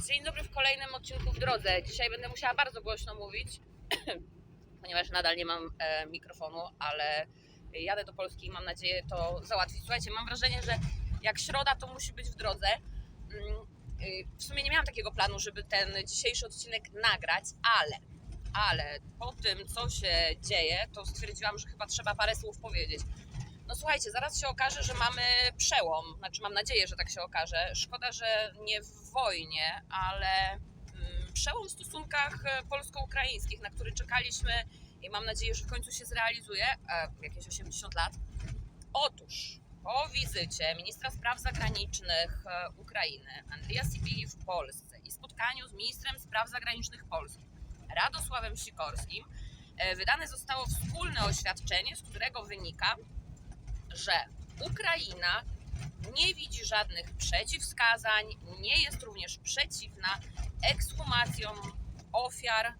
Dzień dobry w kolejnym odcinku w drodze. Dzisiaj będę musiała bardzo głośno mówić, ponieważ nadal nie mam e, mikrofonu, ale jadę do Polski i mam nadzieję to załatwić. Słuchajcie, mam wrażenie, że jak środa, to musi być w drodze. Mm, y, W sumie nie miałam takiego planu, żeby ten dzisiejszy odcinek nagrać, ale, ale po tym, co się dzieje, to stwierdziłam, że chyba trzeba parę słów powiedzieć. No słuchajcie, zaraz się okaże, że mamy przełom. Znaczy, mam nadzieję, że tak się okaże. Szkoda, że nie w wojnie, ale mm, przełom w stosunkach e, polsko-ukraińskich, na który czekaliśmy i mam nadzieję, że w końcu się zrealizuje, e, jakieś 80 lat. Otóż po wizycie ministra spraw zagranicznych e, Ukrainy Andrija Sibili w Polsce i spotkaniu z ministrem spraw zagranicznych Polski Radosławem Sikorskim wydane zostało wspólne oświadczenie, z którego wynika, że Ukraina nie widzi żadnych przeciwwskazań, nie jest również przeciwna ekshumacjom ofiar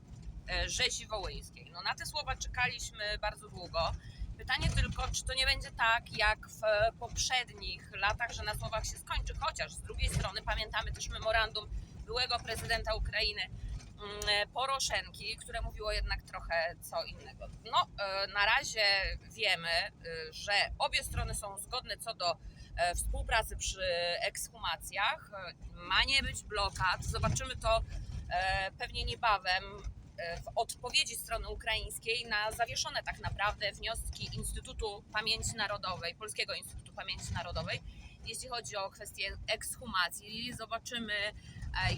e, rzezi wołyńskiej. No na te słowa czekaliśmy bardzo długo. Pytanie tylko, czy to nie będzie tak jak w e, poprzednich latach, że na słowach się skończy, chociaż z drugiej strony pamiętamy też memorandum byłego prezydenta Ukrainy Poroszenki, które mówiło jednak trochę co innego. No, e, na razie wiemy, e, że obie strony są zgodne co do e, współpracy przy ekshumacjach. E, Ma nie być blokad. Zobaczymy to e, pewnie niebawem e, w odpowiedzi strony ukraińskiej na zawieszone tak naprawdę wnioski Instytutu Pamięci Narodowej, Polskiego Instytutu Pamięci Narodowej, jeśli chodzi o kwestię ekshumacji. Zobaczymy, e,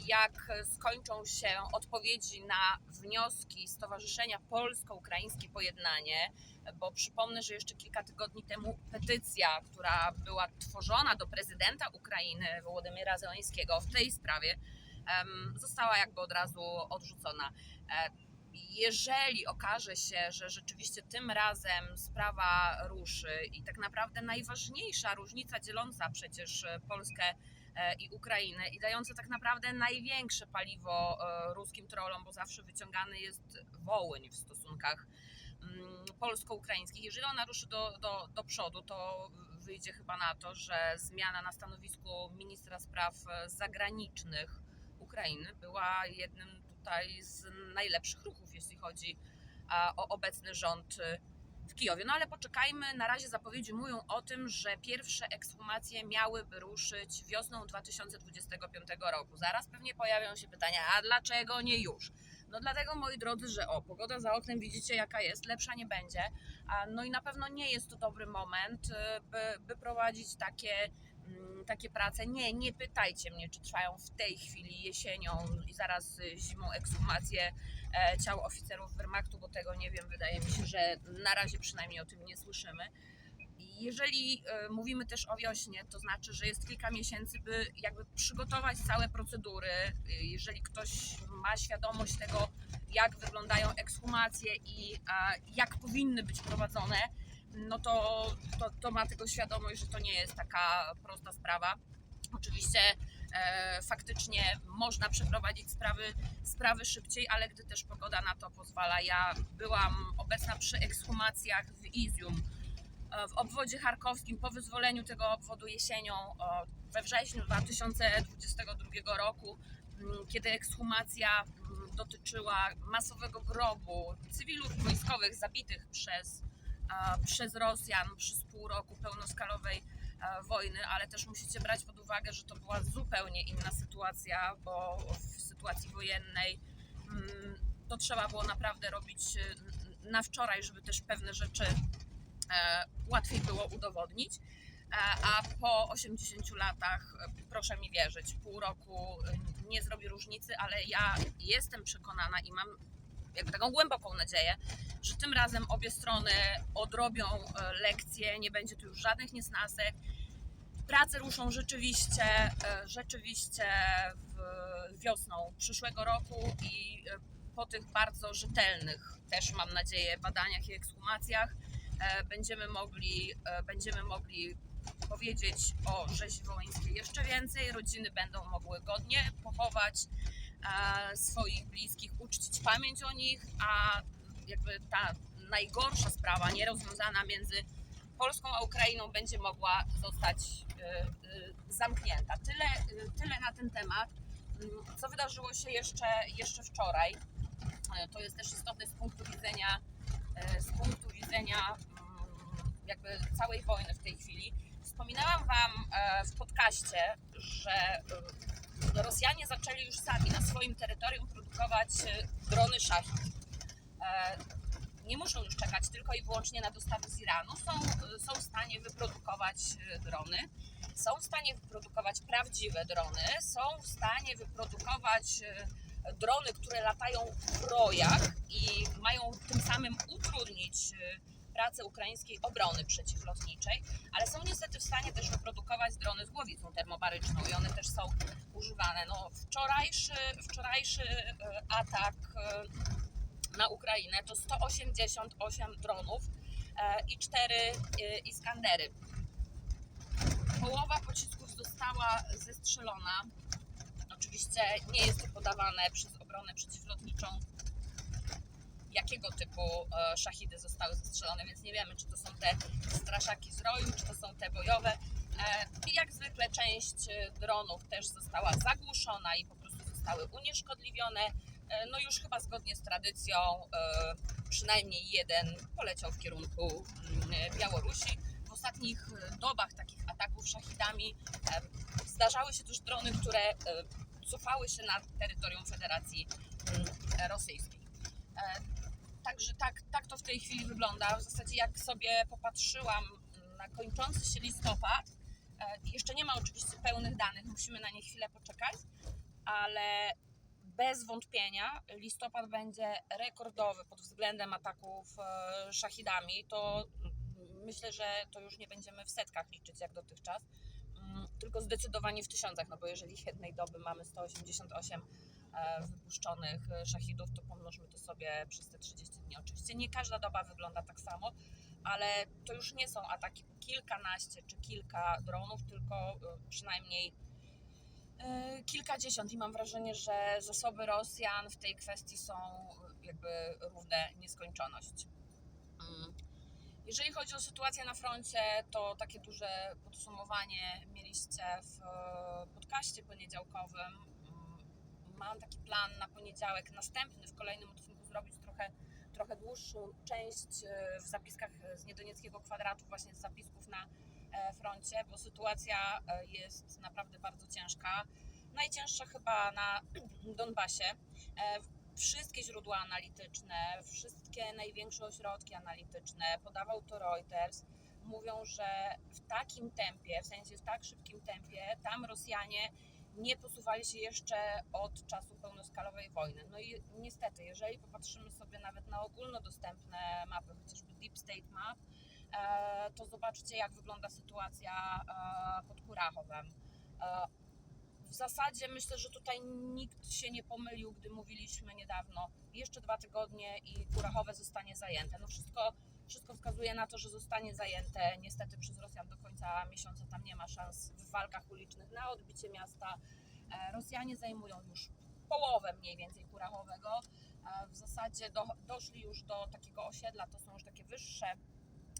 jak skończą się odpowiedzi na wnioski Stowarzyszenia Polsko-Ukraińskie Pojednanie, bo przypomnę, że jeszcze kilka tygodni temu petycja, która była tworzona do prezydenta Ukrainy Wołodymyra Zełańskiego w tej sprawie, została jakby od razu odrzucona. E, Jeżeli okaże się, że rzeczywiście tym razem sprawa ruszy i tak naprawdę najważniejsza różnica dzieląca przecież e, Polskę e, i Ukrainę i dające tak naprawdę największe paliwo e, ruskim trollom, bo zawsze wyciągany jest Wołyń w stosunkach mm, polsko-ukraińskich. Jeżeli ona ruszy do, do, do przodu, to wyjdzie chyba na to, że zmiana na stanowisku ministra spraw e, zagranicznych Ukrainy była jednym tutaj z najlepszych ruchów, jeśli chodzi o obecny rząd w Kijowie. No ale poczekajmy, na razie zapowiedzi mówią o tym, że pierwsze ekshumacje miałyby ruszyć wiosną 2025 roku. Zaraz pewnie pojawią się pytania, a dlaczego nie już? No dlatego, moi drodzy, że o, pogoda za oknem widzicie jaka jest, lepsza nie będzie. No i na pewno nie jest to dobry moment, y, by, by prowadzić takie takie prace. Nie, nie pytajcie mnie, czy trwają w tej chwili jesienią i zaraz y, zimą ekshumacje e, ciał oficerów Wehrmachtu, bo tego nie wiem. Wydaje mi się, że na razie przynajmniej o tym nie słyszymy. Jeżeli e, mówimy też o wiośnie, to znaczy, że jest kilka miesięcy, by jakby przygotować całe procedury. Y, Jeżeli ktoś ma świadomość tego, jak wyglądają ekshumacje i jak powinny być prowadzone, no to, to, to ma tego świadomość, że to nie jest taka prosta sprawa. Oczywiście e, faktycznie można przeprowadzić sprawy, sprawy szybciej, ale gdy też pogoda na to pozwala. Ja byłam obecna przy ekshumacjach w Izium, e, w obwodzie charkowskim po wyzwoleniu tego obwodu jesienią we wrześniu 2022 roku, m, kiedy ekshumacja m, dotyczyła masowego grobu cywilów wojskowych zabitych przez przez Rosjan przez pół roku pełnoskalowej wojny, ale też musicie brać pod uwagę, że to była zupełnie inna sytuacja, bo w sytuacji wojennej mm, to trzeba było naprawdę robić e, na wczoraj, żeby też pewne rzeczy e, łatwiej było udowodnić. E, A po 80 latach, e, proszę mi wierzyć, pół roku e, nie zrobi różnicy, ale ja jestem przekonana i mam jakby taką głęboką nadzieję, że tym razem obie strony odrobią e, lekcje, nie będzie tu już żadnych niesnasek. Prace ruszą rzeczywiście, e, rzeczywiście wiosną przyszłego roku i e, po tych bardzo rzetelnych, też mam nadzieję, badaniach i ekshumacjach będziemy mogli, będziemy mogli powiedzieć o rzezi wołyńskiej jeszcze więcej. Rodziny będą mogły godnie pochować swoich bliskich, uczcić pamięć o nich, a jakby ta najgorsza sprawa, nierozwiązana między Polską a Ukrainą będzie mogła zostać e, e, zamknięta. Tyle, e, tyle na ten temat. Mm, Co wydarzyło się jeszcze, jeszcze wczoraj? To jest też istotne z punktu widzenia, z punktu widzenia mm, jakby całej wojny w tej chwili. Wspominałam Wam e, w podcaście, że Rosjanie zaczęli już sami na swoim terytorium produkować e, drony Shahid. E, Nie muszą już czekać tylko i wyłącznie na dostawy z Iranu. Są, są w stanie wyprodukować e, drony, są w stanie wyprodukować prawdziwe drony, są w stanie wyprodukować drony, które latają w rojach i mają tym samym utrudnić pracę ukraińskiej obrony przeciwlotniczej, ale są niestety w stanie też wyprodukować drony z głowicą termobaryczną i one też są używane. No, wczorajszy, wczorajszy e, atak e, na Ukrainę to 188 dronów e, i 4 e, Iskandery. Połowa pocisków została zestrzelona. Oczywiście nie jest to podawane przez obronę przeciwlotniczą, jakiego typu e, szachidy zostały zestrzelone, więc nie wiemy, czy to są te straszaki z roju, czy to są te bojowe. E, I jak zwykle część e, dronów też została zagłuszona i po prostu zostały unieszkodliwione. No już chyba zgodnie z tradycją przynajmniej jeden poleciał w kierunku mm, Białorusi. W ostatnich dobach takich ataków szachidami zdarzały się też drony, które cofały się na terytorium Federacji mm, Rosyjskiej. Także tak, tak to w tej chwili wygląda. W zasadzie jak sobie popatrzyłam na kończący się listopad, e, jeszcze nie ma oczywiście pełnych danych, musimy na nie chwilę poczekać, ale bez wątpienia listopad będzie rekordowy pod względem ataków e, szachidami. To myślę, że to już nie będziemy w setkach liczyć jak dotychczas, mm, tylko zdecydowanie w tysiącach, no bo jeżeli jednej doby mamy 188 e, wypuszczonych e, szachidów, to pomnożmy to sobie przez te 30 dni. Oczywiście nie każda doba wygląda tak samo, ale to już nie są ataki kilkanaście czy kilka dronów, tylko e, przynajmniej e, kilkadziesiąt i mam wrażenie, że zasoby Rosjan w tej kwestii są e, jakby równe nieskończoność. Mm. Jeżeli chodzi o sytuację na froncie, to takie duże podsumowanie mieliście w e, podcaście poniedziałkowym. Mam taki plan na poniedziałek następny w kolejnym odcinku zrobić trochę, trochę dłuższą część e, w zapiskach z Niedonieckiego Kwadratu, właśnie z zapisków na e, froncie, bo sytuacja e, jest naprawdę bardzo ciężka. Najcięższa chyba na Donbasie. Wszystkie źródła analityczne, wszystkie największe ośrodki analityczne, podawał to Reuters, mówią, że w takim tempie, w sensie w tak szybkim tempie, tam Rosjanie nie posuwali się jeszcze od czasu pełnoskalowej wojny. No i niestety, jeżeli popatrzymy sobie nawet na ogólnodostępne mapy, chociażby Deep State Map, e, to zobaczcie, jak wygląda sytuacja e, pod Kurachowem. E, W zasadzie myślę, że tutaj nikt się nie pomylił, gdy mówiliśmy niedawno, jeszcze dwa tygodnie i Kurachowe zostanie zajęte. No wszystko, wszystko wskazuje na to, że zostanie zajęte niestety przez Rosjan do końca miesiąca. Tam nie ma szans w walkach ulicznych na odbicie miasta. E, Rosjanie zajmują już połowę mniej więcej Kurachowego. E, W zasadzie do, doszli już do takiego osiedla, to są już takie wyższe,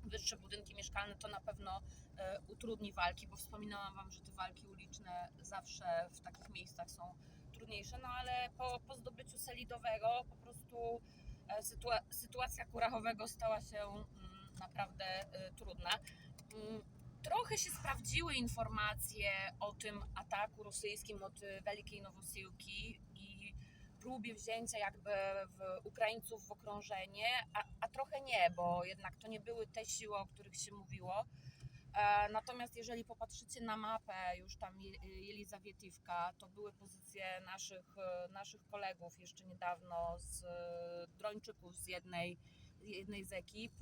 wyższe budynki mieszkalne, to na pewno e, utrudni walki, bo wspominałam Wam, że te walki uliczne zawsze w takich miejscach są trudniejsze, no ale po, po zdobyciu Selidowego po prostu sytuacja Kurachowego stała się mm, naprawdę e, trudna. Mm, Trochę się sprawdziły informacje o tym ataku rosyjskim od e, Wielkiej Nowosiłki i próbie wzięcia jakby w Ukraińców w okrążenie, a, a trochę nie, bo jednak to nie były te siły, o których się mówiło. E, Natomiast jeżeli popatrzycie na mapę, już tam Je- Jelizawietywka, to były pozycje naszych, e, naszych kolegów jeszcze niedawno z e, Drończyków z jednej, jednej z ekip.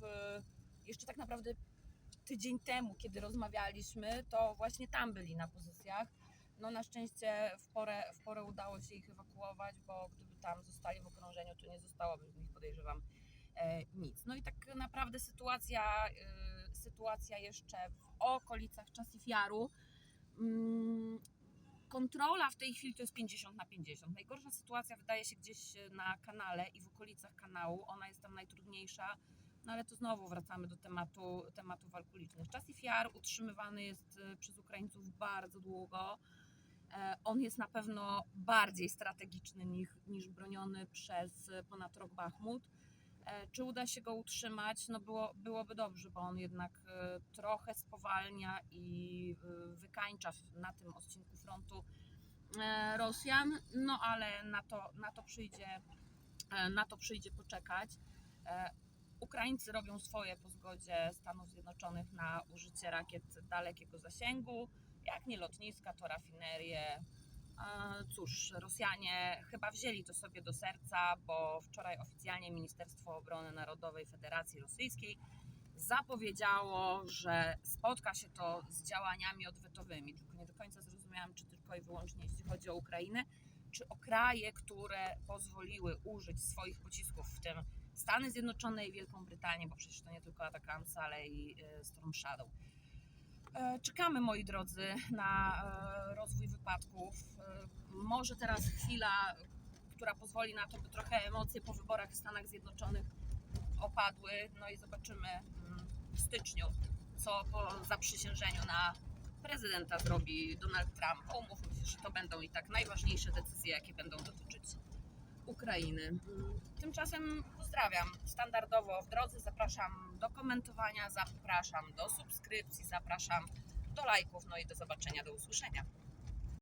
Jeszcze tak naprawdę tydzień temu, kiedy rozmawialiśmy, to właśnie tam byli na pozycjach. No na szczęście w porę, w porę udało się ich ewakuować, bo gdyby tam zostali w okrążeniu, to nie zostałoby z nich podejrzewam nic. No i tak naprawdę sytuacja, e, sytuacja jeszcze w okolicach czasów Jaru. Mm, kontrola w tej chwili to jest 50 na 50. Najgorsza sytuacja wydaje się gdzieś na kanale i w okolicach kanału. Ona jest tam najtrudniejsza. No ale to znowu wracamy do tematu, tematu walk ulicznych. Czasów Jar utrzymywany jest e, przez Ukraińców bardzo długo. E, On jest na pewno bardziej strategiczny niż, niż broniony przez ponad rok Bachmut. E, Czy uda się go utrzymać? No było, byłoby dobrze, bo on jednak e, trochę spowalnia i e, wykańcza na tym odcinku frontu Rosjan, no ale na to, na to przyjdzie na to przyjdzie poczekać. Ukraińcy robią swoje po zgodzie Stanów Zjednoczonych na użycie rakiet dalekiego zasięgu. Jak nie lotniska, to rafinerie. Cóż, Rosjanie chyba wzięli to sobie do serca, bo wczoraj oficjalnie Ministerstwo Obrony Narodowej Federacji Rosyjskiej zapowiedziało, że spotka się to z działaniami odwetowymi. Tylko nie do końca zrozumiałam, czy tylko i wyłącznie jeśli chodzi o Ukrainę, czy o kraje, które pozwoliły użyć swoich pocisków, w tym Stany Zjednoczone i Wielką Brytanię, bo przecież to nie tylko Atacams, ale i e, Storm Shadow. E, Czekamy, moi drodzy, na e, rozwój wypadków. E, Może teraz chwila, która pozwoli na to, by trochę emocje po wyborach w Stanach Zjednoczonych opadły. No i zobaczymy mm, w styczniu, co po zaprzysiężeniu na prezydenta zrobi Donald Trump. Umówmy się, że to będą i tak najważniejsze decyzje, jakie będą dotyczyć Ukrainy. Mm, Tymczasem pozdrawiam. Standardowo w drodze zapraszam do komentowania, zapraszam do subskrypcji, zapraszam do lajków, no i do zobaczenia, do usłyszenia.